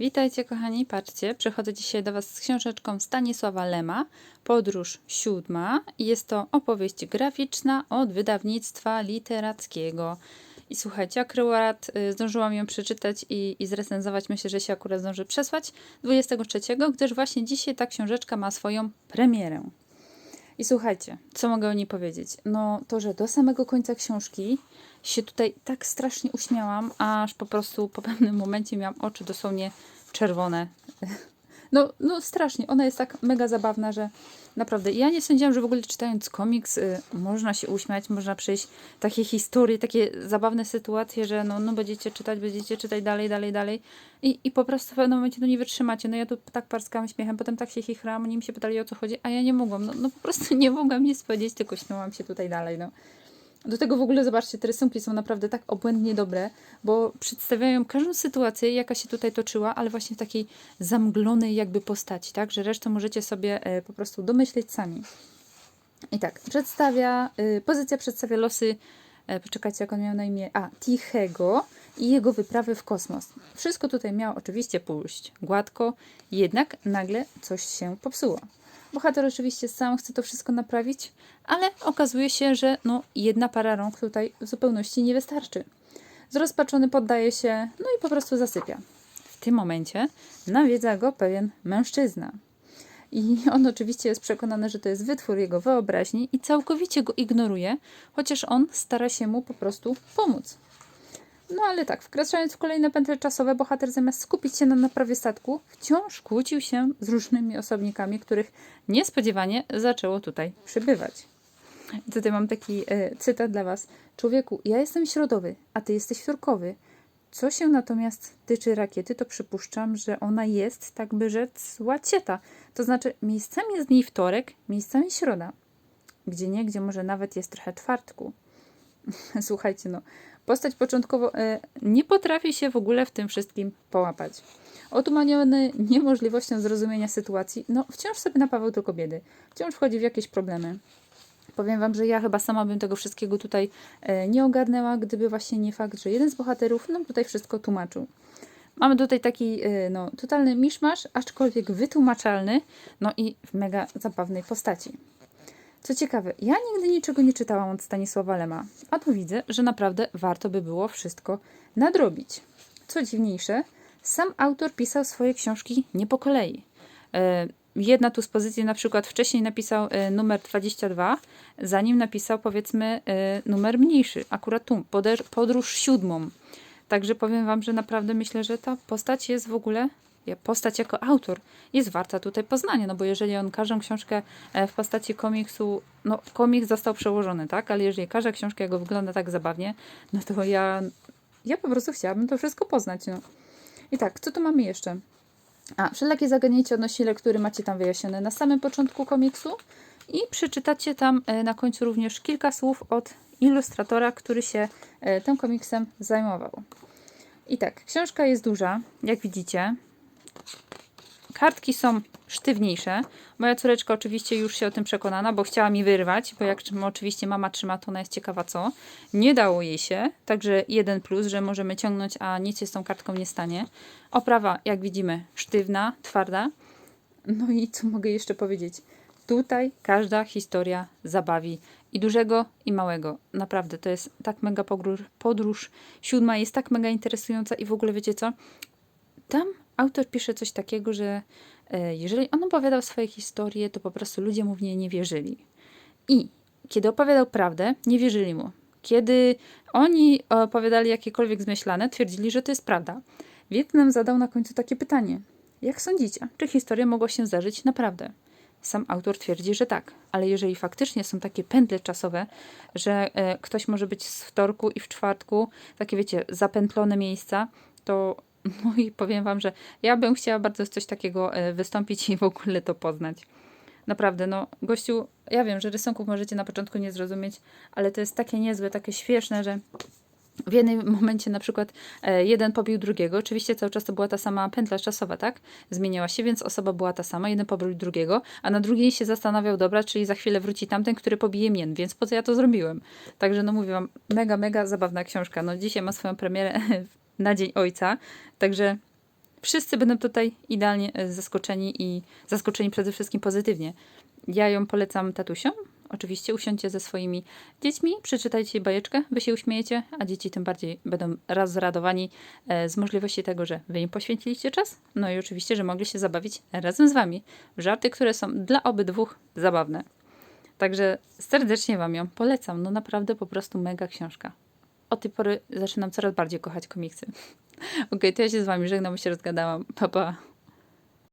Witajcie kochani, patrzcie, przychodzę dzisiaj do Was z książeczką Stanisława Lema, Podróż siódma. Jest to opowieść graficzna od wydawnictwa literackiego. I słuchajcie, akurat y, zdążyłam ją przeczytać i, i zrecenzować, myślę, że się akurat zdąży przesłać 23, gdyż właśnie dzisiaj ta książeczka ma swoją premierę. I słuchajcie, co mogę o niej powiedzieć? No to, że do samego końca książki się tutaj tak strasznie uśmiałam, aż po prostu po pewnym momencie miałam oczy dosłownie czerwone. No, no strasznie. Ona jest tak mega zabawna, że naprawdę. Ja nie sądziłam, że w ogóle czytając komiks y, można się uśmiać, można przejść takie historie, takie zabawne sytuacje, że no, no będziecie czytać, będziecie czytać dalej, dalej, dalej. I, I po prostu w pewnym momencie no nie wytrzymacie. No ja tu tak parskałam śmiechem, potem tak się chichrałam, oni mi się pytali o co chodzi, a ja nie mogłam. No, no po prostu nie mogłam nic powiedzieć, tylko śmiałam się tutaj dalej. No. Do tego w ogóle zobaczcie, te rysunki są naprawdę tak obłędnie dobre, bo przedstawiają każdą sytuację, jaka się tutaj toczyła, ale właśnie w takiej zamglonej jakby postaci, tak? Że resztę możecie sobie e, po prostu domyśleć sami. I tak, przedstawia, y, pozycja przedstawia losy, e, poczekajcie jak on miał na imię, a, Tichego i jego wyprawy w kosmos. Wszystko tutaj miało oczywiście pójść gładko, jednak nagle coś się popsuło. Bohater oczywiście sam chce to wszystko naprawić, ale okazuje się, że no, jedna para rąk tutaj w zupełności nie wystarczy. Zrozpaczony poddaje się, no i po prostu zasypia. W tym momencie nawiedza go pewien mężczyzna. I on oczywiście jest przekonany, że to jest wytwór jego wyobraźni i całkowicie go ignoruje, chociaż on stara się mu po prostu pomóc. No ale tak, wkraczając w kolejne pętle czasowe, bohater zamiast skupić się na naprawie statku, wciąż kłócił się z różnymi osobnikami, których niespodziewanie zaczęło tutaj przybywać. I tutaj mam taki e, cytat dla Was. Człowieku, ja jestem środowy, a Ty jesteś wtorkowy. Co się natomiast tyczy rakiety, to przypuszczam, że ona jest, tak by rzec, łacieta. To znaczy, miejscami jest w niej wtorek, miejscami środa. Gdzie nie, gdzie może nawet jest trochę czwartku. Słuchajcie, no, postać początkowo e, nie potrafi się w ogóle w tym wszystkim połapać. Otumaniony niemożliwością zrozumienia sytuacji, no wciąż sobie napawał tylko biedy. Wciąż wchodzi w jakieś problemy. Powiem Wam, że ja chyba sama bym tego wszystkiego tutaj e, nie ogarnęła, gdyby właśnie nie fakt, że jeden z bohaterów nam tutaj wszystko tłumaczył. Mamy tutaj taki e, no, totalny miszmasz, aczkolwiek wytłumaczalny, no i w mega zabawnej postaci. Co ciekawe, ja nigdy niczego nie czytałam od Stanisława Lema, a tu widzę, że naprawdę warto by było wszystko nadrobić. Co dziwniejsze, sam autor pisał swoje książki nie po kolei. E, Jedna tu z pozycji na przykład wcześniej napisał e, numer 22, zanim napisał powiedzmy e, numer mniejszy, akurat tu, podróż siódmą. Także powiem Wam, że naprawdę myślę, że ta postać jest w ogóle, postać jako autor jest warta tutaj poznania, no bo jeżeli on każdą książkę e, w postaci komiksu, no komiks został przełożony, tak, ale jeżeli każda książka jego wygląda tak zabawnie, no to ja, ja po prostu chciałabym to wszystko poznać, no. I tak, co tu mamy jeszcze? A, wszelakie zagadnięcia odnośnie lektury macie tam wyjaśnione na samym początku komiksu i przeczytacie tam e, na końcu również kilka słów od ilustratora, który się e, tym komiksem zajmował. I tak, książka jest duża, jak widzicie. Kartki są sztywniejsze. Moja córeczka oczywiście już się o tym przekonana, bo chciała mi wyrwać, bo jak oczywiście mama trzyma, to ona jest ciekawa co. Nie dało jej się, także jeden plus, że możemy ciągnąć, a nic się z tą kartką nie stanie. Oprawa, jak widzimy, sztywna, twarda. No i co mogę jeszcze powiedzieć? Tutaj każda historia zabawi i dużego, i małego. Naprawdę, to jest tak mega podróż. podróż. Siódma jest tak mega interesująca i w ogóle wiecie co? Tam autor pisze coś takiego, że e, jeżeli on opowiadał swoje historie, to po prostu ludzie mu w nie nie wierzyli. I kiedy opowiadał prawdę, nie wierzyli mu. Kiedy oni opowiadali jakiekolwiek zmyślane, twierdzili, że to jest prawda. Więc nam zadał na końcu takie pytanie. Jak sądzicie, czy historia mogła się zdarzyć naprawdę? Sam autor twierdzi, że tak, ale jeżeli faktycznie są takie pętle czasowe, że e, ktoś może być z wtorku i w czwartku, takie wiecie, zapętlone miejsca, to no i powiem Wam, że ja bym chciała bardzo coś takiego e, wystąpić i w ogóle to poznać. Naprawdę, no, gościu, ja wiem, że rysunków możecie na początku nie zrozumieć, ale to jest takie niezłe, takie śmieszne, że w jednym momencie na przykład e, jeden pobił drugiego. Oczywiście cały czas to była ta sama pętla czasowa, tak? Zmieniała się, więc osoba była ta sama, jeden pobił drugiego, a na drugiej się zastanawiał, dobra, czyli za chwilę wróci tamten, który pobije mnie, więc po co ja to zrobiłem? Także no mówię wam, mega, mega zabawna książka. No dzisiaj ma swoją premierę na Dzień Ojca, także wszyscy będą tutaj idealnie e, zaskoczeni i zaskoczeni przede wszystkim pozytywnie. Ja ją polecam tatusiom. Oczywiście usiądźcie ze swoimi dziećmi, przeczytajcie bajeczkę, wy się uśmiejecie, a dzieci tym bardziej będą raz e, z możliwości tego, że wy im poświęciliście czas, no i oczywiście, że mogli się zabawić razem z wami w żarty, które są dla obydwu zabawne. Także serdecznie wam ją polecam. No naprawdę po prostu mega książka. Od tej pory zaczynam coraz bardziej kochać komiksy. Okej, to ja się z wami żegnam, się rozgadałam. Pa, pa.